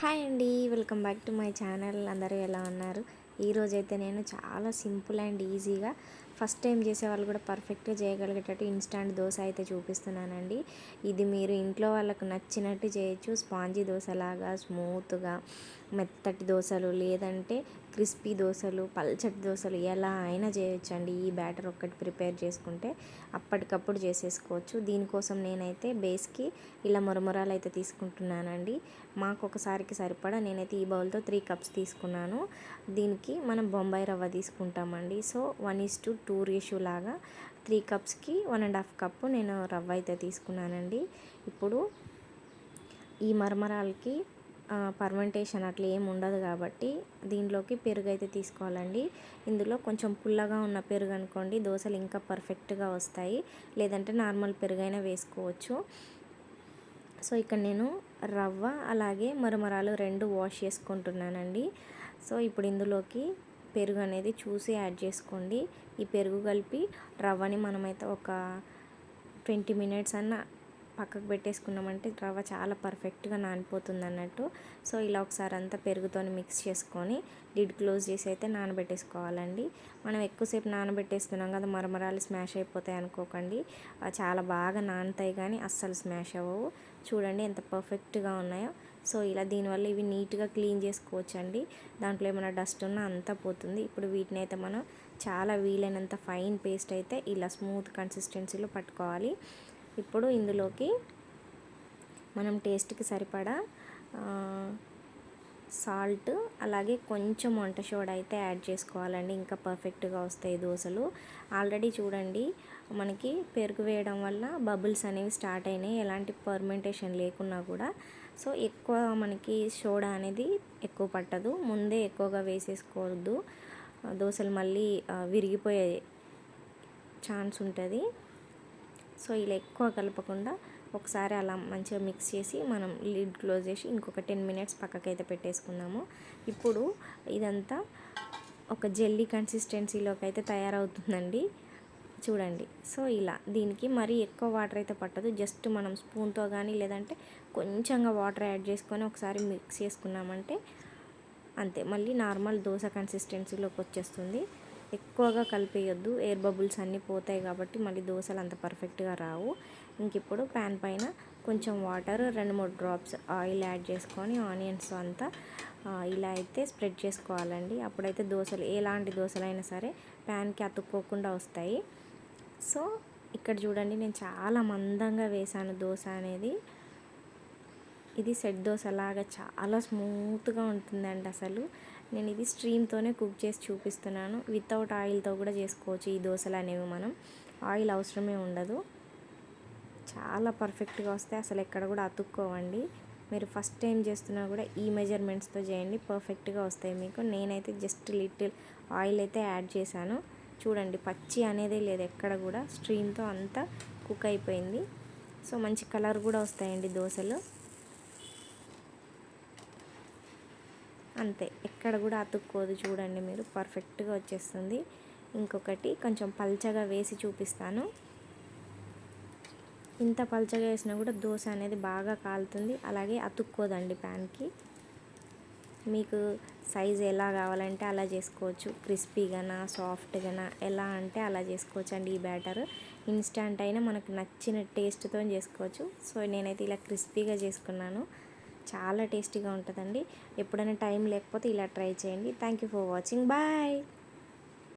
Hi అండి welcome back to my channel. అందరూ ఎలా ఉన్నారు? ఈరోజైతే నేను చాలా సింపుల్ అండ్ ఈజీగా ఫస్ట్ టైం చేసే వాళ్ళు కూడా పర్ఫెక్ట్గా చేయగలిగేటట్టు ఇన్స్టాంట్ దోశ అయితే చూపిస్తున్నానండి. ఇది మీరు ఇంట్లో వాళ్ళకు నచ్చినట్టు చేయొచ్చు. స్పాంజీ దోశలాగా స్మూత్గా మెత్తటి దోశలు లేదంటే క్రిస్పీ దోశలు పల్చటి దోశలు ఎలా అయినా చేయొచ్చండి. ఈ బ్యాటర్ ఒక్కటి ప్రిపేర్ చేసుకుంటే అప్పటికప్పుడు చేసేసుకోవచ్చు. దీనికోసం నేనైతే బేస్కి ఇలా మురమురాలు అయితే తీసుకుంటున్నానండి. మాకు ఒకసారికి సరిపడా నేనైతే ఈ బౌల్తో త్రీ కప్స్ తీసుకున్నాను. దీనికి మనం బొంబాయి రవ్వ తీసుకుంటామండి. So one is to two ratio లాగా త్రీ కప్స్కి వన్ అండ్ హాఫ్ కప్పు నేను రవ్వ అయితే తీసుకున్నానండి. ఇప్పుడు ఈ మరమరాలకి పర్మెంటేషన్ అట్లా ఏమి ఉండదు కాబట్టి దీనిలోకి పెరుగు అయితే తీసుకోవాలండి. ఇందులో కొంచెం పుల్లగా ఉన్న పెరుగు అనుకోండి దోశలు ఇంకా పర్ఫెక్ట్గా వస్తాయి. లేదంటే నార్మల్ పెరుగైనా వేసుకోవచ్చు. సో ఇక్కడ నేను రవ్వ అలాగే మరమరాలు రెండు వాష్ చేసుకుంటున్నానండి. సో ఇప్పుడు ఇందులోకి పెరుగు అనేది చూసి యాడ్ చేసుకోండి. ఈ పెరుగు కలిపి రవ్వని మనమైతే ఒక ట్వంటీ మినిట్స్ అన్న పక్కకు పెట్టేసుకున్నామంటే రవ్వ చాలా పర్ఫెక్ట్గా నానిపోతుంది అన్నట్టు సో ఇలా ఒకసారి అంతా పెరుగుతో మిక్స్ చేసుకొని లిడ్ క్లోజ్ చేసి అయితే నానబెట్టేసుకోవాలండి. మనం ఎక్కువసేపు నానబెట్టేస్తున్నాం కదా మరమరాలు స్మాష్ అయిపోతాయి అనుకోకండి. చాలా బాగా నానుతాయి కానీ అస్సలు స్మాష్ అవ్వవు. చూడండి ఎంత పర్ఫెక్ట్గా ఉన్నాయో. సో ఇలా దీనివల్ల ఇవి నీట్గా క్లీన్ చేసుకోవచ్చు అండి దాంట్లో ఏమైనా డస్ట్ ఉన్నా అంతా పోతుంది. ఇప్పుడు వీటిని అయితే మనం చాలా వీలైనంత ఫైన్ పేస్ట్ అయితే ఇలా స్మూత్ కన్సిస్టెన్సీలో పట్టుకోవాలి. ఇప్పుడు ఇందులోకి మనం టేస్ట్కి సరిపడా సాల్ట్ అలాగే కొంచెం వంట సోడా అయితే యాడ్ చేసుకోవాలండి. ఇంకా పర్ఫెక్ట్గా వస్తాయి దోశలు. ఆల్రెడీ చూడండి మనకి పెరుగు వేయడం వల్ల బబుల్స్ అనేవి స్టార్ట్ అయినాయి. ఎలాంటి పర్మెంటేషన్ లేకున్నా కూడా. సో ఎక్కువ మనకి సోడా అనేది ఎక్కువ పట్టదు. ముందే ఎక్కువగా వేసేసుకోవద్దు. దోశలు మళ్ళీ విరిగిపోయే ఛాన్స్ ఉంటుంది. సో ఇలా ఎక్కువ కలపకుండా ఒకసారి అలా మంచిగా మిక్స్ చేసి మనం లిడ్ క్లోజ్ చేసి ఇంకొక టెన్ మినిట్స్ పక్కకైతే పెట్టేసుకున్నాము ఇప్పుడు ఇదంతా ఒక జెల్లీ కన్సిస్టెన్సీలోకి అయితే తయారవుతుందండి. చూడండి. సో ఇలా దీనికి మరీ ఎక్కువ వాటర్ అయితే పట్టదు. జస్ట్ మనం స్పూన్తో కానీ లేదంటే కొంచెంగా వాటర్ యాడ్ చేసుకొని ఒకసారి మిక్స్ చేసుకున్నామంటే అంతే. మళ్ళీ నార్మల్ దోశ కన్సిస్టెన్సీలోకి వచ్చేస్తుంది. ఎక్కువగా కలిపేయొద్దు. ఎయిర్ బబుల్స్ అన్నీ పోతాయి కాబట్టి మళ్ళీ దోశలు అంత పర్ఫెక్ట్గా రావు. ఇంక ఇప్పుడు ప్యాన్ పైన కొంచెం వాటర్ రెండు మూడు డ్రాప్స్ ఆయిల్ యాడ్ చేసుకొని ఆనియన్స్ అంతా ఇలా అయితే స్ప్రెడ్ చేసుకోవాలండి. అప్పుడైతే దోశలు ఎలాంటి దోశలైనా సరే ప్యాన్కి అతుక్కోకుండా వస్తాయి. సో ఇక్కడ చూడండి నేను చాలా మందంగా వేసాను దోశ అనేది. ఇది సెట్ దోశ లాగా చాలా స్మూత్గా ఉంటుందండి అసలు. నేను ఇది స్ట్రీమ్తోనే కుక్ చేసి చూపిస్తున్నాను. వితౌట్ ఆయిల్తో కూడా చేసుకోవచ్చు ఈ దోశలు అనేవి మనం. ఆయిల్ అవసరమే ఉండదు. చాలా పర్ఫెక్ట్గా వస్తాయి. అసలు ఎక్కడ కూడా అతుక్కోవండి. మీరు ఫస్ట్ టైం చేస్తున్నా కూడా ఈ మెజర్మెంట్స్తో చేయండి. పర్ఫెక్ట్గా వస్తాయి మీకు. నేనైతే జస్ట్ లిటిల్ ఆయిల్ అయితే యాడ్ చేశాను. చూడండి పచ్చి అనేదే లేదు ఎక్కడ కూడా. స్ట్రీమ్తో అంతా కుక్ అయిపోయింది. సో మంచి కలర్ కూడా వస్తాయండి దోశలు. అంతే. ఎక్కడ కూడా అతుక్కోదు చూడండి మీరు. పర్ఫెక్ట్గా వచ్చేస్తుంది. ఇంకొకటి కొంచెం పల్చగా వేసి చూపిస్తాను. ఇంత పల్చగా వేసినా కూడా దోశ అనేది బాగా కాలుతుంది. అలాగే అతుక్కోదండి ప్యాన్కి. మీకు సైజ్ ఎలా కావాలంటే అలా చేసుకోవచ్చు. క్రిస్పీగానా సాఫ్ట్గానా ఎలా అంటే అలా చేసుకోవచ్చు అండి ఈ బ్యాటర్. ఇన్స్టంట్ అయినా మనకు నచ్చిన టేస్ట్తో చేసుకోవచ్చు. సో నేనైతే ఇలా క్రిస్పీగా చేసుకున్నాను. చాలా టేస్టీగా ఉంటుందండి. ఎప్పుడైనా టైం లేకపోతే ఇలా ట్రై చేయండి. Thank you for watching bye